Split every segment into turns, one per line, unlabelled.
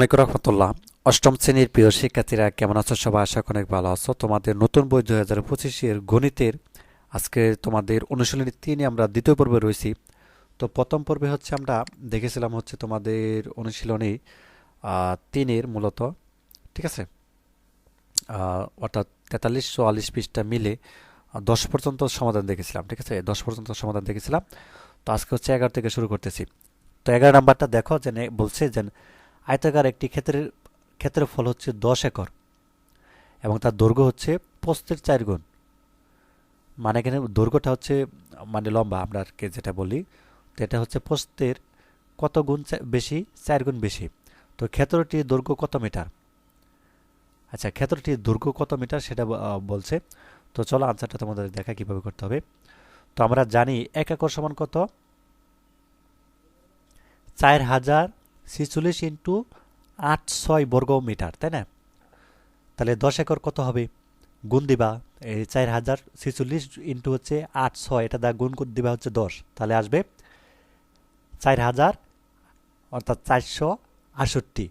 আসসালামাইকুম রহমতুল্লাহ। অষ্টম শ্রেণির প্রিয় শিক্ষার্থীরা, কেমন আছো সবাই? আশা অনেক ভালো আছো। তোমাদের নতুন বই দুই হাজার পঁচিশের গণিতের আজকে তোমাদের অনুশীলনী তিনে আমরা দ্বিতীয় পর্বে রয়েছি। তো প্রথম পর্বে হচ্ছে আমরা দেখেছিলাম হচ্ছে তোমাদের অনুশীলনী তিনের মূলত। ঠিক আছে? অর্থাৎ তেতাল্লিশ চুয়াল্লিশ পৃষ্ঠা মিলে দশ পর্যন্ত সমাধান দেখেছিলাম। ঠিক আছে? দশ পর্যন্ত সমাধান দেখেছিলাম। তো আজকে হচ্ছে এগারো থেকে শুরু করতেছি। তো এগারো নাম্বারটা দেখো যে বলছে যে আয়তাকার একটি ক্ষেত্রের, ক্ষেত্রফল হচ্ছে দশ একর এবং তার দৈর্ঘ্য হচ্ছে পোস্তের চার গুণ। মানে এখানে দৈর্ঘ্যটা হচ্ছে মানে লম্বা আমরা কি যেটা বলি, তো এটা হচ্ছে পোস্তের কত গুণ বেশি? চার গুণ বেশি। তো ক্ষেত্রটির দৈর্ঘ্য কত মিটার? আচ্ছা ক্ষেত্রটির দৈর্ঘ্য কত মিটার সেটা বলছে। তো চলো আনসারটা তোমাদের দেখা কীভাবে করতে হবে। তো আমরা জানি এক একর সমান কত? চার হাজার ছিচল্লিশ ইন্টু আট, ছয় বর্গ মিটার, তাই না? তাহলে দশ একর কত হবে? গুণ দিবা এই চার হাজার ছিচল্লিশ ইন্টু হচ্ছে আট, ছয়, এটা দা গুণ দিবা হচ্ছে দশ। তাহলে আসবে চার হাজার, অর্থাৎ চারশো আষট্টি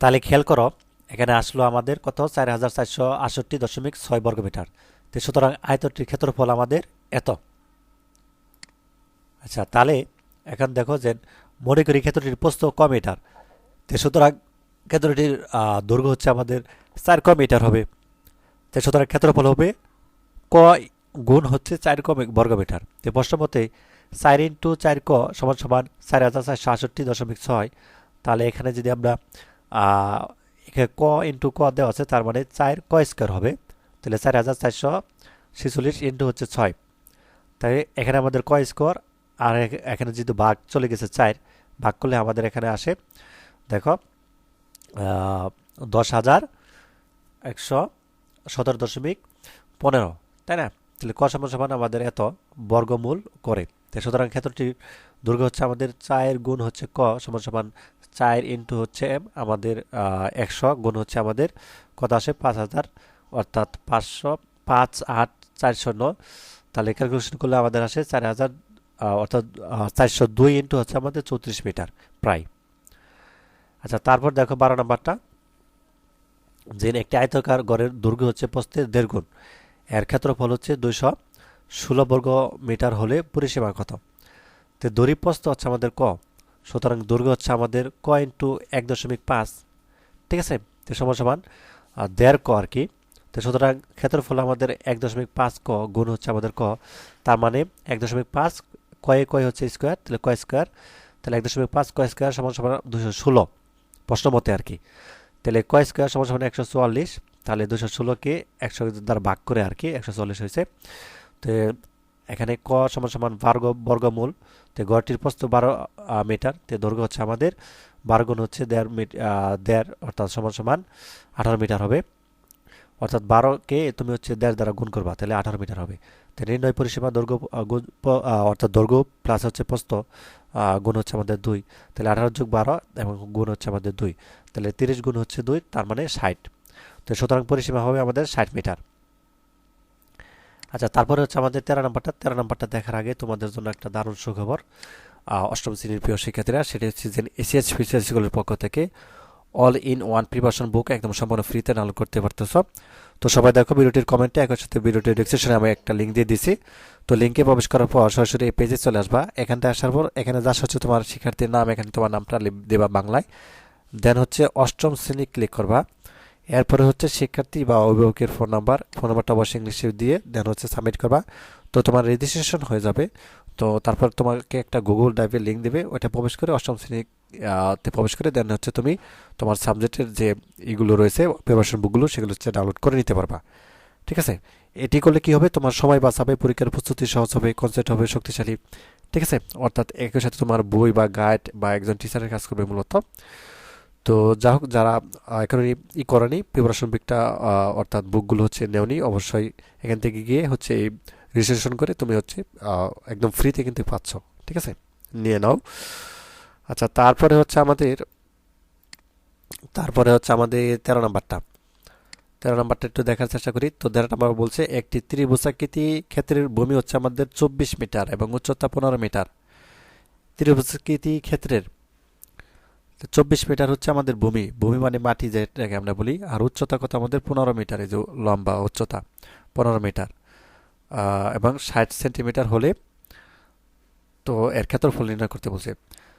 তাহলে খেয়াল করো, এখানে আসলো আমাদের কত? চার হাজার চারশো আষট্টি দশমিক ছয় বর্গ মিটার। তো সুতরাং আয়তটির ক্ষেত্রফল আমাদের এত। আচ্ছা তাহলে এখন দেখো যে মনে করি ক্ষেত্রটির প্রস্থ ক মিটার? তো সুতরাং ক্ষেত্রটির দৈর্ঘ্য হচ্ছে আমাদের চার ক মিটার হবে। তো সুতরাং ক্ষেত্রফল হবে ক গুণ হচ্ছে চার ক বর্গ মিটার। তো প্রশ্ন মতে চার ইন্টু চার ক সমান সমান চার হাজার চারশো আষট্টি দশমিক ছয়। তাহলে এখানে যদি আমরা এখানে ক ইন্টু ক দেওয়া আছে, তার মানে চার ক স্কোয়ার হবে। তাহলে চার হাজার চারশো ছেচল্লিশ ইন্টু হচ্ছে ছয়। তাই এখানে আমাদের ক স্কোয়ার আর এখানে যেহেতু ভাগ চলে গেছে চার, ভাগ করলে আমাদের এখানে আসে, দেখো দশ হাজার একশো সতেরো দশমিক পনেরো, তাই না? তাহলে ক সমান সমান আমাদের এত বর্গমূল করে। তাই সুতরাং ক্ষেত্রটির দৈর্ঘ্য হচ্ছে আমাদের চায়ের গুণ হচ্ছে ক সমান সমান চার ইন্টু হচ্ছে এম, আমাদের একশো গুণ হচ্ছে আমাদের কত আসে? পাঁচ হাজার, অর্থাৎ পাঁচশো, পাঁচ আট চারশো ন তাহলে ক্যালকুলেশন করলে আমাদের আসে চার হাজার অর্থাৎ চারশো দুই ইন্টু হচ্ছে আমাদের চৌত্রিশ মিটার, প্রায়। আচ্ছা তারপর দেখো বারো নাম্বারটা। যে একটি আয়তকার গড়ের দৈর্ঘ্য হচ্ছে প্রস্থের দেড় গুণ। এর ক্ষেত্রফল হচ্ছে দুইশো ষোলো বর্গ মিটার হলে পরিসীমা কত? তো দড়ি প্রস্থ হচ্ছে আমাদের ক। সুতরাং দৈর্ঘ্য হচ্ছে আমাদের ক ইন্টু এক দশমিক পাঁচ। ঠিক আছে? তো সমান সমান দেড় ক আর কি। তো সুতরাং ক্ষেত্রফল আমাদের এক দশমিক পাঁচ ক গুণ হচ্ছে আমাদের ক। তার মানে এক দশমিক পাঁচ কয়ে কয় হচ্ছে স্কোয়ার, তাহলে কয় স্কোয়ার, তাহলে এক দশমিক পাঁচ, কয় স্কোয়ার সমান সমান দুশো ষোলো প্রশ্ন মতে আর কি। তাহলে কয় স্কোয়ার সমান সমান একশো চুয়াল্লিশ, তাহলে দুশো ষোলোকে একশো দ্বারা ভাগ করে আর কি, একশো চল্লিশ হয়েছে। তো এখানে ক সমান সমান বর্গ বর্গমূল, তো গড়টির প্রস্থ বারো মিটার, তো দৈর্ঘ্য হচ্ছে আমাদের, বারো গুণ হচ্ছে দেড় মিট দেড়, অর্থাৎ সমান সমান আঠারো মিটার হবে। অর্থাৎ বারোকে তুমি হচ্ছে দেড় দ্বারা গুণ করবা, তাহলে আঠারো মিটার হবে। নির্ণয় পরিসীমা দৈর্ঘ্য অর্থাৎ দৈর্ঘ্য প্লাস হচ্ছে প্রস্ত গুণ হচ্ছে আমাদের দুই। তাহলে আঠারো যোগ বারো এবং গুণ হচ্ছে আমাদের দুই। তাহলে তিরিশ গুণ হচ্ছে দুই, তার মানে ষাট। তো সুতরাং পরিসীমা হবে আমাদের ষাট মিটার। আচ্ছা তারপরে হচ্ছে আমাদের তেরো নাম্বারটা। তেরো নাম্বারটা দেখার আগে তোমাদের জন্য একটা দারুণ সুখবর। অষ্টম শ্রেণির প্রিয় শিক্ষার্থীরা, সেটি হচ্ছে যে এসিএস ফিচার স্কুলের পক্ষ থেকে all in one preparation book একদম সম্পূর্ণ ফ্রিতে ডাউনলোড করতে পারতেছো। তো সবাই দেখো ভিডিওটির কমেন্টে একই সাথে ভিডিওটির ডিসক্রিপশনে আমি একটা লিঙ্ক দিয়ে দিছি। তো লিঙ্কে প্রবেশ করার পর সরাসরি এই পেজে চলে আসবা। এখানটা আসার পর এখানে যা হচ্ছে তোমার শিক্ষার্থীর নাম, এখানে তোমার নামটা দেবা বাংলায়। দেন হচ্ছে অষ্টম শ্রেণি ক্লিক করবা। এরপরে হচ্ছে শিক্ষার্থী বা অভিভাবকের ফোন নাম্বার ফোন নাম্বারটা অবশ্যই ইংলিশে দিয়ে দেন হচ্ছে সাবমিট করবা। তো তোমার রেজিস্ট্রেশন হয়ে যাবে। তো তারপর তোমাকে একটা গুগল ড্রাইভের লিঙ্ক দেবে ওটা প্রবেশ করে অষ্টম শ্রেণীতে প্রবেশ করে দেন হচ্ছে তুমি তোমার সাবজেক্টের যে ইগুলো রয়েছে প্রিপারেশন বুকগুলো সেগুলো হচ্ছে ডাউনলোড করে নিতে পারবা। ঠিক আছে? এটি করলে কি হবে? তোমার সময় বাঁচাবে, পরীক্ষার প্রস্তুতি সহজ হবে কনসেপ্ট হবে, শক্তিশালী। ঠিক আছে? অর্থাৎ একই সাথে তোমার বই বা গাইড বা একজন টিচারের কাজ করবে মূলত। তো যা হোক, যারা এখনও ই- ই করেনি প্রিপারেশন বুকটা অর্থাৎ বুকগুলো হচ্ছে নেওনি, অবশ্যই এখান থেকে গিয়ে হচ্ছে এই রেজিস্ট্রেশন করে তুমি হচ্ছে একদম ফ্রিতে কিন্তু পাচ্ছ। ঠিক আছে? নিয়ে নাও। আচ্ছা তারপরে হচ্ছে আমাদের, তারপরে হচ্ছে আমাদের তেরো নাম্বারটা। তেরো নাম্বারটা একটু দেখার চেষ্টা করি। তো তেরো নাম্বার বলছে, একটি ত্রিভুজাকৃতি ক্ষেত্রের ভূমি হচ্ছে আমাদের চব্বিশ মিটার এবং উচ্চতা পনেরো মিটার। ত্রিভুজাকৃতি ক্ষেত্রের চব্বিশ মিটার হচ্ছে আমাদের ভূমি। ভূমি মানে মাটি যেটাকে আমরা বলি। আর উচ্চতা কত? আমাদের পনেরো মিটার, এই যে লম্বা উচ্চতা, পনেরো মিটার। এবং ষাট সেন্টিমিটার হলে তো এর ক্ষেত্রফল নির্ণয় করতে বলছে।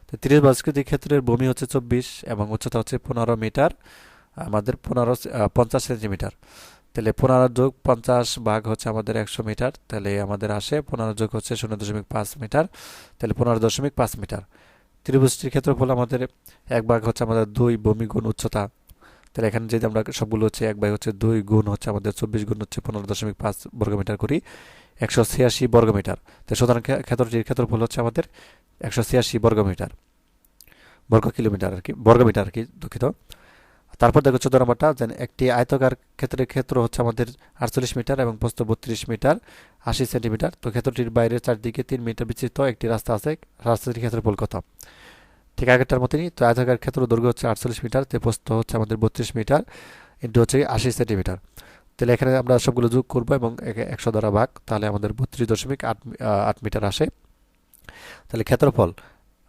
তো তিরিশ বাস্কৃতিক ক্ষেত্রের ভূমি হচ্ছে চব্বিশ এবং উচ্চতা হচ্ছে পনেরো মিটার, আমাদের পনেরো পঞ্চাশ সেন্টিমিটার। তাহলে পনেরো যোগ পঞ্চাশ ভাগ হচ্ছে আমাদের একশো মিটার, তাহলে আমাদের আসে পনেরো যোগ হচ্ছে শূন্য দশমিক পাঁচ মিটার, তাহলে পনেরো দশমিক পাঁচ মিটার। ত্রিভুজটির ক্ষেত্রফল আমাদের এক ভাগ হচ্ছে আমাদের দুই ভূমি গুণ উচ্চতা। তাহলে এখানে যদি আমরা সবগুলো হচ্ছে এক বাই হচ্ছে দুই গুণ হচ্ছে আমাদের চব্বিশ গুণ হচ্ছে পনেরো দশমিক পাঁচ বর্গমিটার করি, একশো ছিয়াশি বর্গমিটার। তো সুতরাং ক্ষে- ক্ষেত্রটির ক্ষেত্রফল হচ্ছে আমাদের একশো ছিয়াশি বর্গমিটার, বর্গ কিলোমিটার আর কি, বর্গমিটার আর কি দুঃখিত। তারপর দেখো চোদ্দ নম্বরটা, যেন একটি আয়তকার ক্ষেত্রের ক্ষেত্র হচ্ছে আমাদের আটচল্লিশ মিটার এবং প্রস্থ বত্রিশ মিটার, আশি সেন্টিমিটার। তো ক্ষেত্রটির বাইরে চারদিকে তিন মিটার বিস্তৃত, একটি রাস্তা আছে, রাস্তাটির ক্ষেত্রফল কত? ঠিক আগেরটার মতনই তো আয়তকার ক্ষেত্র দৈর্ঘ্য হচ্ছে আটচল্লিশ মিটার তো প্রস্থ হচ্ছে আমাদের বত্রিশ মিটার ইন্টু হচ্ছে আশি সেন্টিমিটার। তাহলে এখানে আমরা সবগুলো যোগ করব এবং একে একশো দ্বারা ভাগ, তাহলে আমাদের বত্রিশ দশমিক আট আট মিটার আসে। তাহলে ক্ষেত্রফল,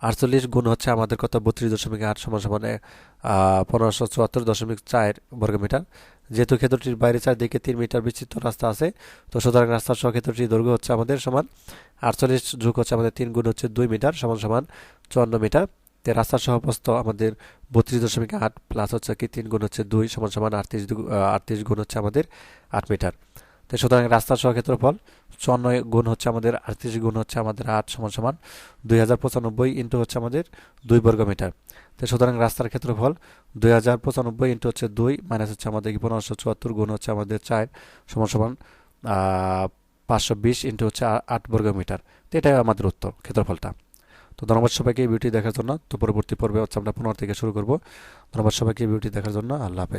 আটচল্লিশ গুণ হচ্ছে আমাদের কত? বত্রিশ দশমিক আট সমান সমান পনেরোশো চুয়াত্তর দশমিক চার বর্গমিটার যেহেতু ক্ষেত্রটির বাইরে চারদিকে তিন মিটার বিস্তৃত রাস্তা আছে, তো সুতরাং রাস্তার সহ ক্ষেত্রটির দৈর্ঘ্য হচ্ছে আমাদের সমান আটচল্লিশ যুগ হচ্ছে আমাদের তিন গুণ হচ্ছে দুই মিটার সমান সমান চুয়ান্ন মিটার। তো রাস্তার সহ আমাদের বত্রিশ দশমিক আট প্লাস হচ্ছে কি তিন গুণ হচ্ছে দুই সমান সমান আটত্রিশ আটত্রিশ গুণ হচ্ছে আমাদের আট মিটার তো সুতরাং রাস্তার সহ ক্ষেত্রফল চুয়ান্ন গুণ হচ্ছে আমাদের আটত্রিশ গুণ হচ্ছে আমাদের আট সমান সমান দুই হাজার পঁচানব্বই ইন্টু হচ্ছে আমাদের দুই বর্গ মিটার তো সুতরাং রাস্তার ক্ষেত্রফল দুই হাজার পঁচানব্বই ইন্টু হচ্ছে দুই মাইনাস হচ্ছে আমাদের পনেরোশো চুয়াত্তর গুণ হচ্ছে আমাদের চার সমান সমান পাঁচশো বিশ ইন্টু হচ্ছে আট বর্গ মিটার তো এটাই আমাদের উত্তর ক্ষেত্রফলটা। তো ধন্যবাদ সবাইকে ভিডিওটি দেখার জন্য। তো পরবর্তী পর্বে হচ্ছে আমরা পনেরো থেকে শুরু করব। ধন্যবাদ সবাইকে ভিডিওটি দেখার জন্য। আল্লাহ হাফেজ।